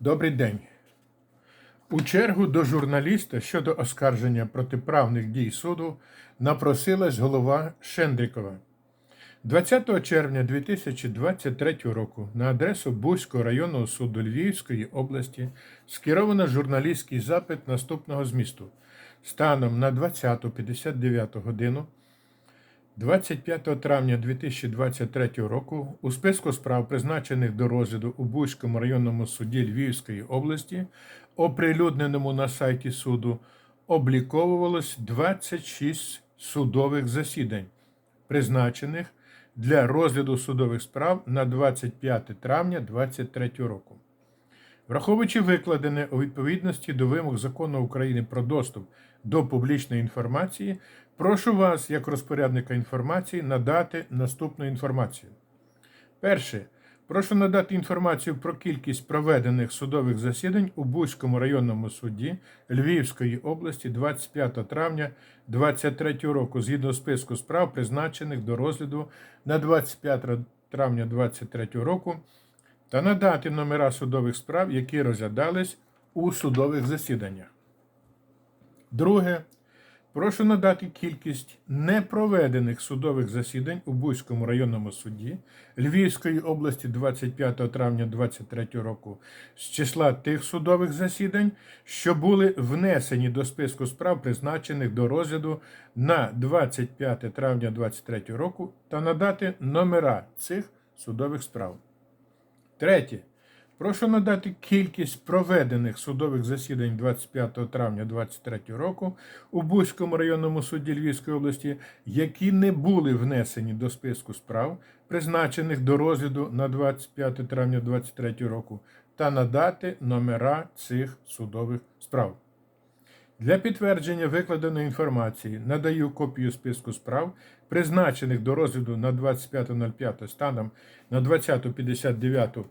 Добрий день. У чергу до журналіста щодо оскарження протиправних дій суду напросилась голова Шендрікова. 20 червня 2023 року на адресу Бузького районного суду Львівської області скеровано журналістський запит наступного змісту. Станом на 20.59 годину 25 травня 2023 року у списку справ, призначених до розгляду у Бузькому районному суді Львівської області, оприлюдненому на сайті суду, обліковувалось 26 судових засідань, призначених для розгляду судових справ на 25 травня 2023 року. Враховуючи викладене у відповідності до вимог закону України про доступ до публічної інформації, прошу вас, як розпорядника інформації, надати наступну інформацію. Перше. Прошу надати інформацію про кількість проведених судових засідань у Бузькому районному суді Львівської області 25 травня 2023 року згідно списку справ, призначених до розгляду на 25 травня 2023 року, та надати номера судових справ, які розглядались у судових засіданнях. Друге. Прошу надати кількість непроведених судових засідань у Бузькому районному суді Львівської області 25 травня 2023 року з числа тих судових засідань, що були внесені до списку справ, призначених до розгляду на 25 травня 2023 року, та надати номера цих судових справ. Третє. Прошу надати кількість проведених судових засідань 25 травня 2023 року у Бузькому районному суді Львівської області, які не були внесені до списку справ, призначених до розгляду на 25 травня 2023 року, та надати номера цих судових справ. Для підтвердження викладеної інформації надаю копію списку справ, призначених до розгляду на 25.05 станом на 20.59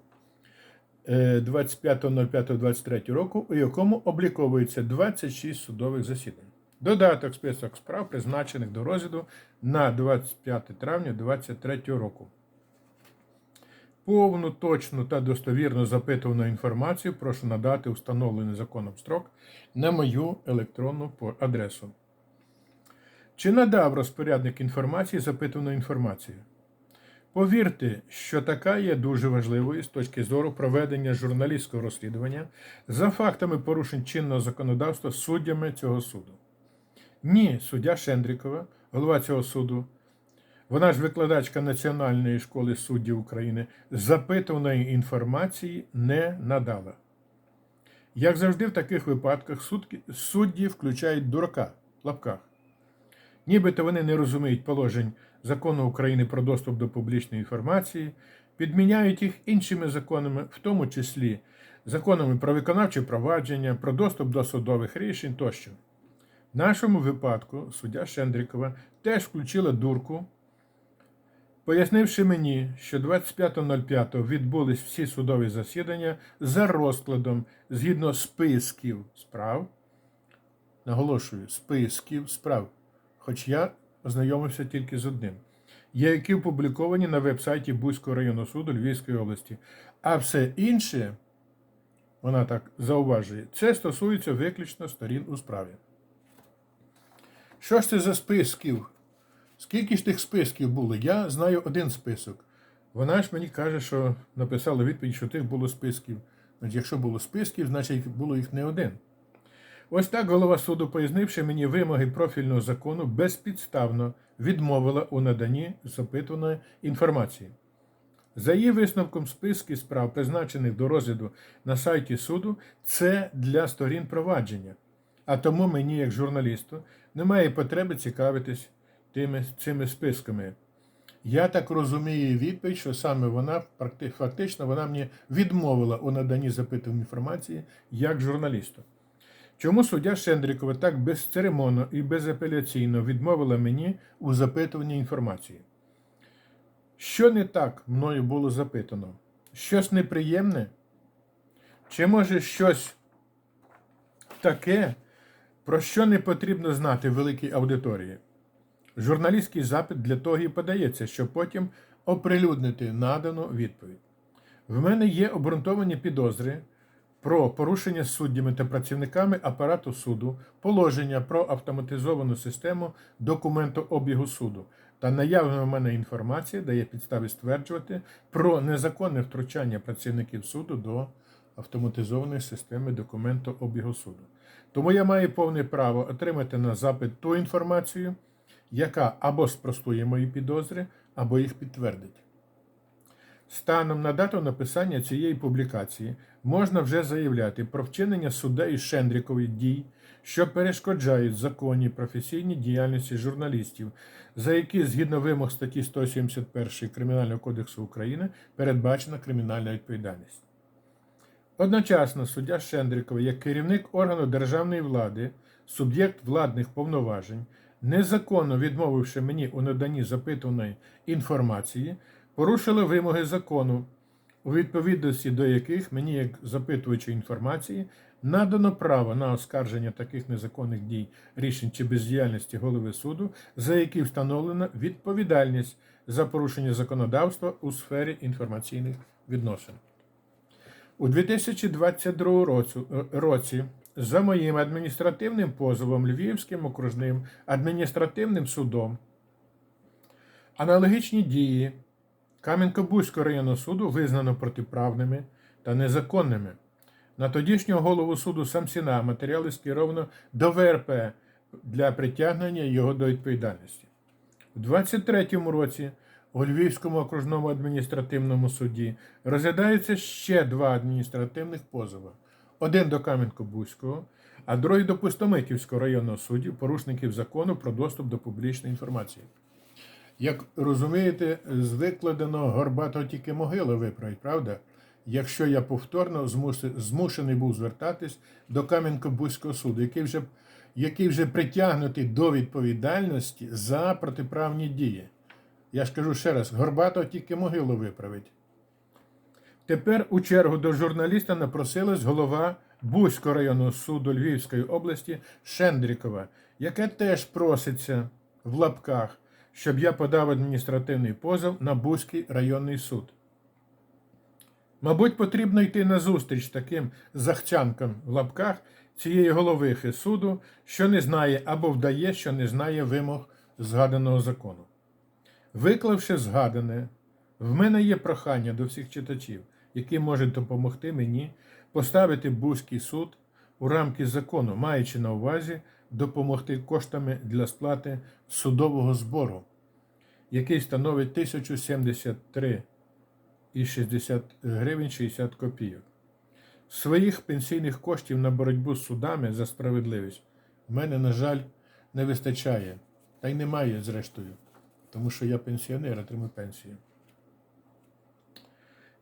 25.05.23 року, у якому обліковується 26 судових засідань. Додаток список справ, призначених до розгляду на 25 травня 2023 року. Повну, точну та достовірно запитувану інформацію прошу надати встановлений законом строк на мою електронну адресу. Чи надав розпорядник інформації запитану інформацію? Повірте, що така є дуже важливою з точки зору проведення журналістського розслідування за фактами порушень чинного законодавства суддями цього суду. Ні, суддя Шендрікова, голова цього суду, вона ж викладачка Національної школи суддів України, запитуваної інформації не надала. Як завжди, в таких випадках судді включають дурака в лапках. Нібито вони не розуміють положень закону України про доступ до публічної інформації, підміняють їх іншими законами, в тому числі законами про виконавче провадження, про доступ до судових рішень тощо. В нашому випадку суддя Шендрікова теж включила дурку, пояснивши мені, що 25.05 відбулись всі судові засідання за розкладом згідно списків справ. Наголошую, списків справ. Хоч я ознайомився тільки з одним, є які опубліковані на веб-сайті Бузького районного суду Львівської області. А все інше, вона так зауважує, це стосується виключно сторін у справі. Що ж це за списків? Скільки ж тих списків було? Я знаю один список. Вона ж мені каже, що написала відповідь, що тих було списків. Якщо було списків, значить було їх не один. Ось так голова суду, пояснивши мені вимоги профільного закону, безпідставно відмовила у наданні запитаної інформації. За її висновком, списки справ, призначених до розгляду на сайті суду, це для сторін провадження. А тому мені, як журналісту, немає потреби цікавитись тими, цими списками. Я так розумію відповідь, що саме вона фактично вона мені відмовила у наданні запитаної інформації як журналісту. Чому суддя Шендрікова так безцеремонно і безапеляційно відмовила мені у запитуванні інформації? Що не так мною було запитано? Щось неприємне? Чи може щось таке, про що не потрібно знати великій аудиторії? Журналістський запит для того і подається, щоб потім оприлюднити надану відповідь. В мене є обґрунтовані підозри про порушення суддями та працівниками апарату суду положення про автоматизовану систему документообігу суду та наявна в мене інформація дає підстави стверджувати про незаконне втручання працівників суду до автоматизованої системи документообігу суду. Тому я маю повне право отримати на запит ту інформацію, яка або спростує мої підозри, або їх підтвердить. Станом на дату написання цієї публікації можна вже заявляти про вчинення суддею Шендрікової дій, що перешкоджають законній професійній діяльності журналістів, за які згідно вимог статті 171 Кримінального кодексу України передбачена кримінальна відповідальність. Одночасно суддя Шендрікова, як керівник органу державної влади, суб'єкт владних повноважень, незаконно відмовивши мені у наданні запитуваної інформації, порушила вимоги закону, у відповідності до яких мені, як запитувачу інформації, надано право на оскарження таких незаконних дій, рішень чи бездіяльності голови суду, за які встановлена відповідальність за порушення законодавства у сфері інформаційних відносин. У 2022 році, році за моїм адміністративним позовом Львівським окружним адміністративним судом аналогічні дії Кам'янко-Бузького районного суду визнано протиправними та незаконними. На тодішнього голову суду Самсіна матеріали скеровано до ВРП для притягнення його до відповідальності. У 2023 році у Львівському окружному адміністративному суді розглядаються ще два адміністративних позови: один до Кам'янко-Бузького, а другий до Пустомитівського районного суду порушників закону про доступ до публічної інформації. Як розумієте, з викладеного горбато тільки могили виправить, правда? Якщо я повторно змушений був звертатись до Кам'янко-Бузького суду, який вже, який вже притягнутий до відповідальності за протиправні дії. Я ж кажу ще раз, горбато тільки могилу виправить. Тепер у чергу до журналіста напросилась голова Бузького районного суду Львівської області Шендрікова, яка теж проситься в лапках, щоб я подав адміністративний позов на Бузький районний суд. Мабуть, потрібно йти на зустріч таким захцянкам в лапках цієї головихи суду, що не знає або вдає, що не знає вимог згаданого закону. Виклавши згадане, в мене є прохання до всіх читачів, які можуть допомогти мені поставити Бузький суд у рамки закону, маючи на увазі допомогти коштами для сплати судового збору, який становить 1073 і 60 гривень 60 копійок. Своїх пенсійних коштів на боротьбу з судами за справедливість в мене, на жаль, не вистачає. Та й немає, зрештою, тому що я пенсіонер, отримую пенсію.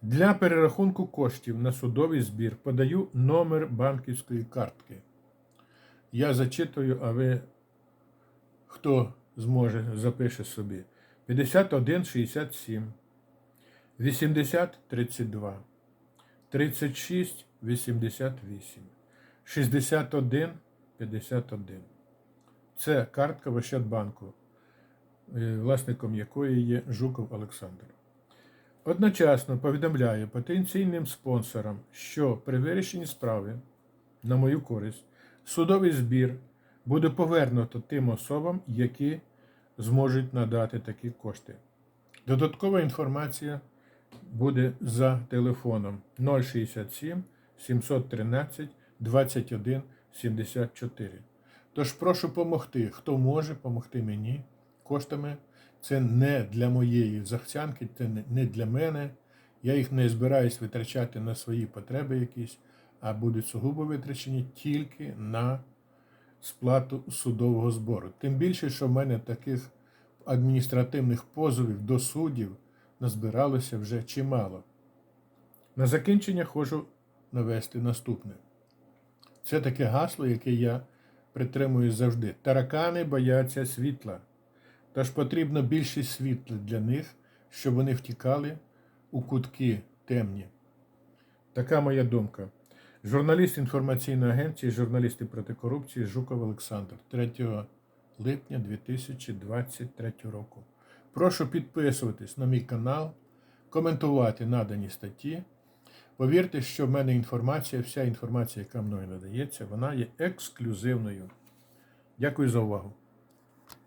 Для перерахунку коштів на судовий збір подаю номер банківської картки. Я зачитую, а ви хто зможе, запише собі. 5167 80 32 36 88 61 51. Це картка в Ощадбанку, е, власником якої є Жуков Олександр. Одночасно повідомляю потенційним спонсорам, що при вирішенні справи на мою користь судовий збір буде повернуто тим особам, які зможуть надати такі кошти. Додаткова інформація буде за телефоном 067 713 21 74. Тож прошу допомогти, хто може допомогти мені коштами. Це не для моєї захцянки, це не для мене. Я їх не збираюсь витрачати на свої потреби якісь, а будуть сугубо витрачені тільки на сплату судового збору. Тим більше, що в мене таких адміністративних позовів до суддів назбиралося вже чимало. На закінчення хочу навести наступне. Це таке гасло, яке я притримую завжди. Таракани бояться світла. Тож потрібно більше світла для них, щоб вони втікали у кутки темні. Така моя думка. Журналіст інформаційної агенції, журналісти проти корупції Жуков Олександр 3 липня 2023 року. Прошу підписуватись на мій канал, коментувати надані статті, Повірте, що в мене інформація, вся інформація, яка мною надається, вона є ексклюзивною. Дякую за увагу.